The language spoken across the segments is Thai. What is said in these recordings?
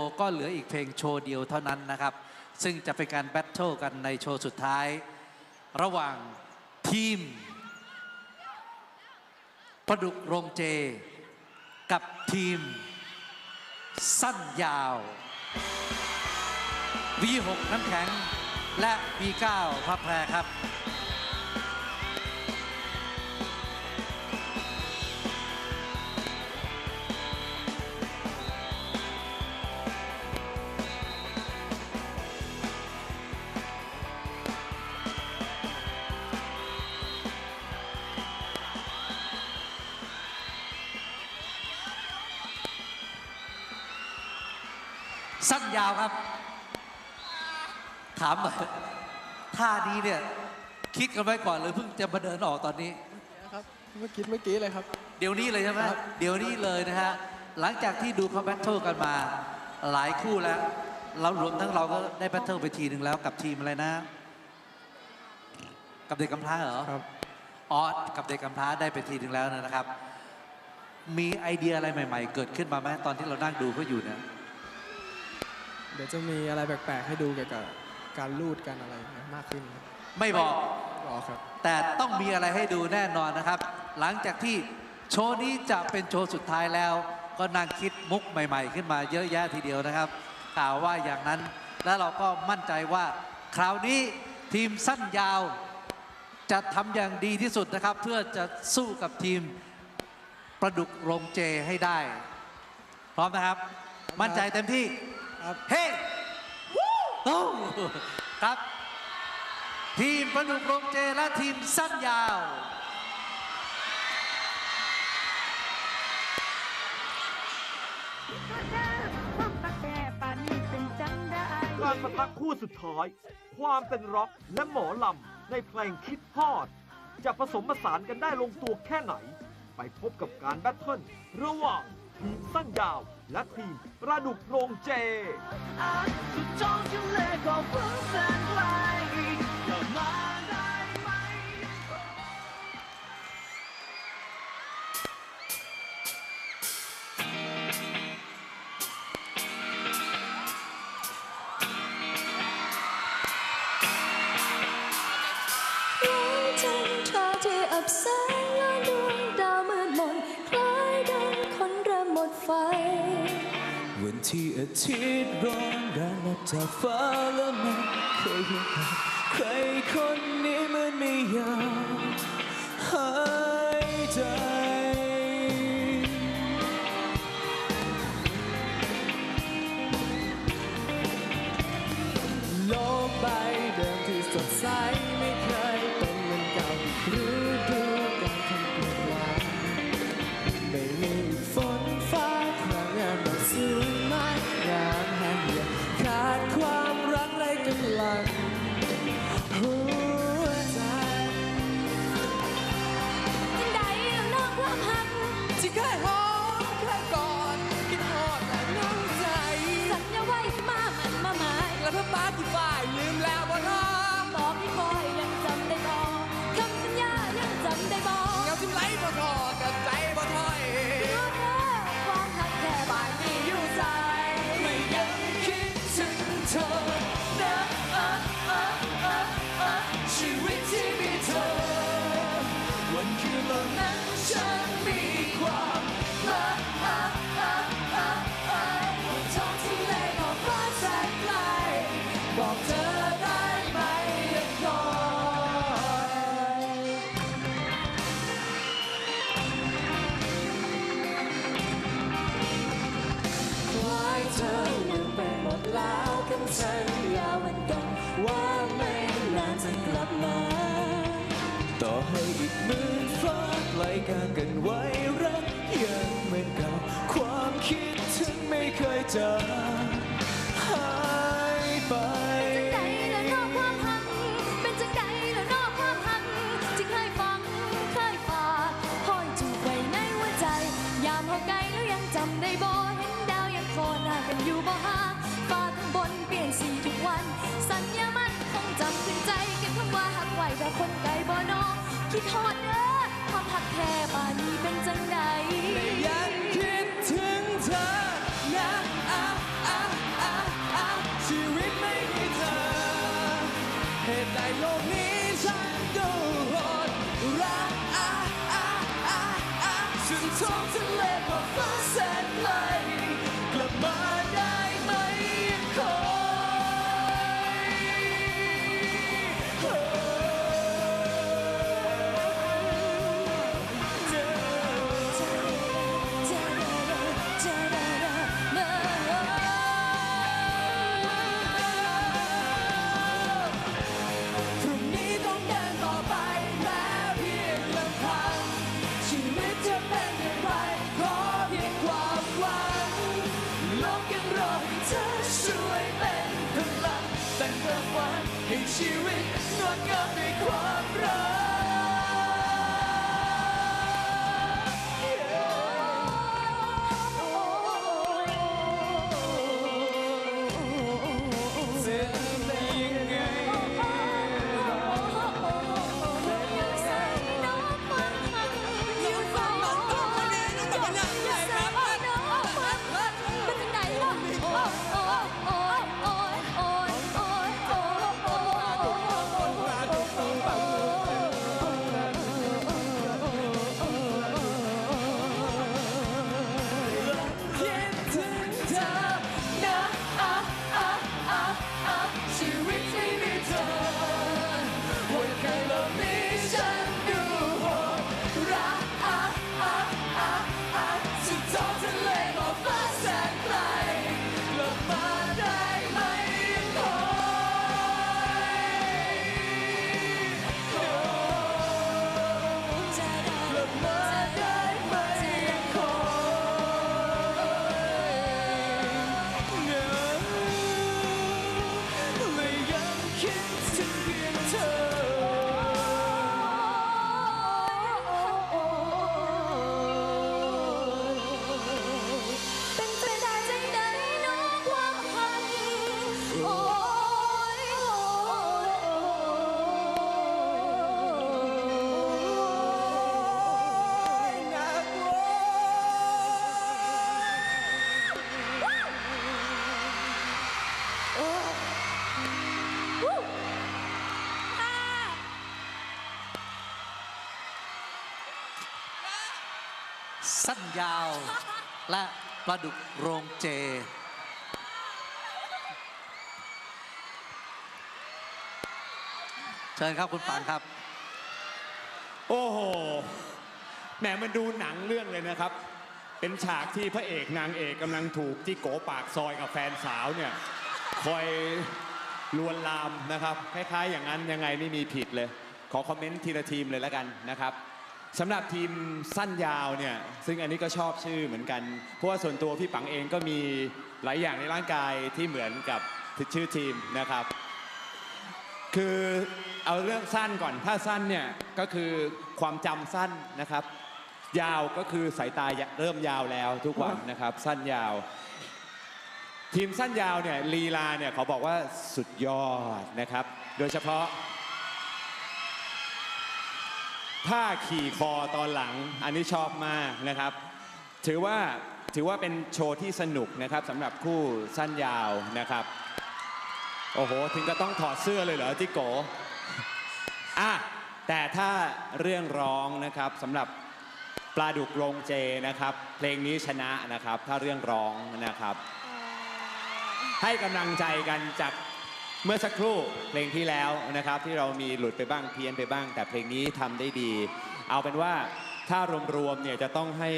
ว์ก็เหลืออีกเพลงโชว์เดียวเท่านั้นนะครับ ซึ่งจะเป็นการแบทเทิลกันในโชว์สุดท้าย ระหว่างทีมประดุกโรงเจ กับทีม สั้นยาว V6 น้ำแข็งและ V9 พระแพรครับ สั้นยาวครับ ถามหน่อยท่านี้เนี่ย คิดกันไว้ก่อนเลยเพิ่งจะมาเดินออกตอนนี้ ครับเมื่อกี้เมื่อกี้เลยครับ เดี๋ยวนี้เลยใช่ไหมครับ เดี๋ยวนี้เลยนะฮะ หลังจากที่ดูเขาแบทเทิลกันมาหลายคู่แล้ว เรารวมทั้งเราก็ได้แบทเทิลไปทีหนึ่งแล้วกับทีมอะไรนะ กับเด็กกำพร้าเหรอ ครับอ๋อกับเด็กกำพร้าได้ไปทีหนึ่งแล้วนะครับ มีไอเดียอะไรใหม่ ๆ เกิดขึ้นมาไหมตอนที่เรานั่งดูเขาอยู่เนี่ยเดี๋ยวจะมีอะไรแปลกๆ ให้ดูเกี่ยวกับการลูดการอะไรมากขึ้นครับไม่บอกรอครับ แต่ต้องมีอะไรให้ดูแน่นอนนะครับ หลังจากที่โชว์นี้จะเป็นโชว์สุดท้ายแล้ว ก็นั่งคิดมุกใหม่ ๆ ขึ้นมาเยอะแยะทีเดียวนะครับกล่าวว่าอย่างนั้นแล้วเราก็มั่นใจว่า คราวนี้ทีมสั้นยาว จะทำอย่างดีที่สุดนะครับ เพื่อจะสู้กับทีมประดุกโรงเจให้ได้ พร้อมนะครับ มั่นใจเต็มที่ ครับ เฮ้โอ้ครับ ทีมประดุกโรงเจและทีมสั้นยาว การประทะคู่สุดท้าย ความเป็นร็อกและหมอลำในเพลงคิดฮอด จะผสมผสานกันได้ลงตัวแค่ไหน ไปพบกับการแบทเทิลระหว่าง ทีมสั้นยาว และทีมประดุกโรงเจ ที่อาทิตย์ร้อนแรงมาจากฟ้าและไม่เคยเห็นใครใครคนนี้มันไม่อยากหายใจ สัญญาวันก่อนว่าไม่นานจะกลับมา ต่อให้อีกหมื่นฟ้าไกลกันกันไว้รักยังเหมือนเก่าความคิดถึงไม่เคยจางหายไปจังใดแล้วนอกความหักเป็นจังแล้วนอกความหักที่เคยฟังเคยฝากห้อยจูบไว้ในหัวใจยามเฮาไกลแล้วยังจำได้บ่เห็นดาวยังโคหน้ากันอยู่บ่ห่างฟ้า สัญญามันคงจำขึ้นใจเก็บคำว่าหักไหวแต่คนไกลบ่นองคิดทอดเด้อความหักแท้ป่านี้เป็นจังใดยังคิดถึงเธอนะชีวิตไม่มีเธอเหตุใดโลกนี้ฉันดูโหดรักฉันทนทะเล สั้นยาว และปลาดุกโรงเจ เชิญครับคุณปานครับ โอ้โห แหมมันดูหนังเรื่องเลยนะครับ เป็นฉากที่พระเอกนางเอกกำลังถูกที่โกปากซอยกับแฟนสาวเนี่ย คอยลวนลามนะครับ คล้ายๆ อย่างนั้นยังไงไม่มีผิดเลย ขอคอมเมนต์ทีละทีมเลยแล้วกันนะครับ สำหรับทีมสั้นยาวเนี่ยซึ่งอันนี้ก็ชอบชื่อเหมือนกัน เพราะว่าส่วนตัวพี่ปังเองก็มีหลายอย่างในร่างกายที่เหมือนกับชื่อทีมนะครับ คือเอาเรื่องสั้นก่อนถ้าสั้นเนี่ยก็คือความจำสั้นนะครับ ยาวก็คือสายตาเริ่มยาวแล้วทุกวันนะครับ สั้นยาว ทีมสั้นยาวเนี่ยลีลาเนี่ยเขาบอกว่าสุดยอดนะครับ โดยเฉพาะ ท่าขี่คอตอนหลัง อันนี้ชอบมากนะครับ ถือว่าถือว่าเป็นโชว์ที่สนุกนะครับสำหรับคู่สั้นยาวนะครับ โอ้โห ถึงก็ต้องถอดเสื้อเลยเหรอที่โกอะแต่ถ้าเรื่องร้องนะครับสำหรับปลาดุกโรงเจนะครับ เพลงนี้ชนะนะครับ ถ้าเรื่องร้องนะครับ ให้กำลังใจกันจาก เมื่อสักครู่เพลงที่แล้วนะครับที่เรามีหลุดไปบ้างเพี้ยนไปบ้าง แต่เพลงนี้ทำได้ดี เอาเป็นว่าถ้ารวมๆเนี่ยจะต้องให้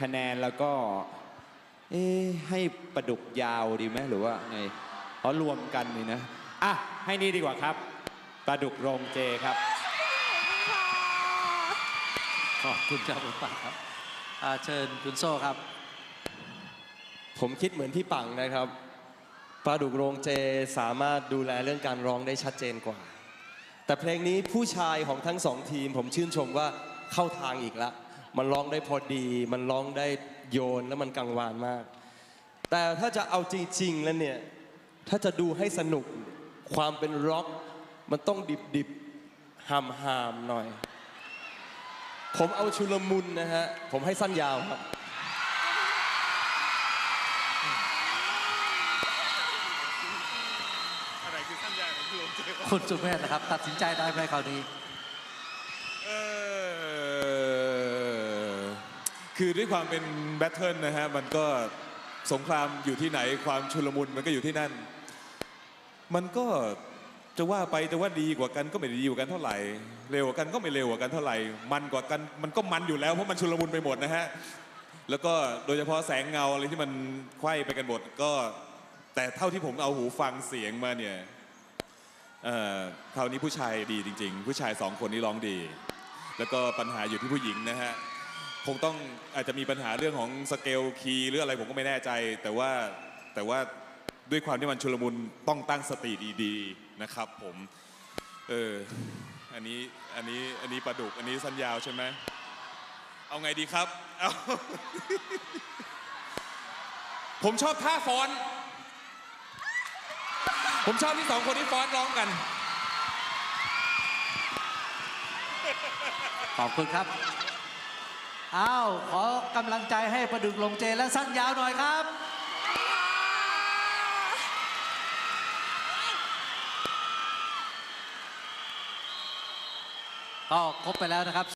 คะแนนแล้วก็เอ๊ะให้ปลาดุกยาวดีไหมหรือว่าไงเพราะรวมกันนี่นะอะให้นี่ดีกว่าครับปลาดุกโรงเจครับ ขอบคุณครับคุณปานครับอ่าเชิญคุณโซ่ครับ ผมคิดเหมือนพี่ปังนะครับ ปลาดุกโรงเจสามารถดูแลเรื่องการร้องได้ชัดเจนกว่า แต่เพลงนี้ผู้ชายของทั้งสองทีม ผมชื่นชมว่าเข้าทางอีกละ มันร้องได้พอดี มันร้องได้โยนแล้วมันกังวานมาก แต่ถ้าจะเอาจริง ๆ แล้วเนี่ย ถ้าจะดูให้สนุกความเป็นร็อก มันต้องดิบๆหามหามๆหน่อย ผมเอาชุลมุนนะฮะ ผมให้สั้นยาวครับ คุณสุเมธนะครับ ตัดสินใจได้ไหมคราวนี้ เอ่อคือด้วยความเป็นแบทเทิลนะฮะ มันก็สงครามอยู่ที่ไหนความชุลมุนมันก็อยู่ที่นั่น มันก็จะว่าไปจะว่าดีกว่ากันก็ไม่ได้ดีกว่ากันเท่าไหร่ เร็วกว่ากันก็ไม่เร็วกว่ากันเท่าไหร่ มันกว่ากันมันก็มันอยู่แล้วเพราะมันชุลมุนไปหมดนะฮะ แล้วก็โดยเฉพาะแสงเงาอะไรที่มันไขว้ไปกันหมดก็แต่เท่าที่ผมเอาหูฟังเสียงมาเนี่ย เอ่อคราวนี้ผู้ชายดีจริง ๆ ผู้ชายสองคนนี้ร้องดี แล้วก็ปัญหาอยู่ที่ผู้หญิงนะฮะคงต้องอาจจะมีปัญหาเรื่องของสเกลคีย์หรืออะไรผมก็ไม่แน่ใจ แต่ว่าแต่ว่าด้วยความที่มันชุลมุนต้องตั้งสติดีๆนะครับ ผมเอออันนี้อันนี้อันนี้ปลาดุกอันนี้สัญญาวใช่ไหมเอาไงดีครับเอาผมชอบท่าฟ้อน ผมชอบที่สองคนที่ฟ้อนร้องกัน ขอบคุณครับ อ้าว ขอกำลังใจให้ประดุกลงเจและสั้นยาวหน่อยครับ ก็ครบไปแล้วนะครับ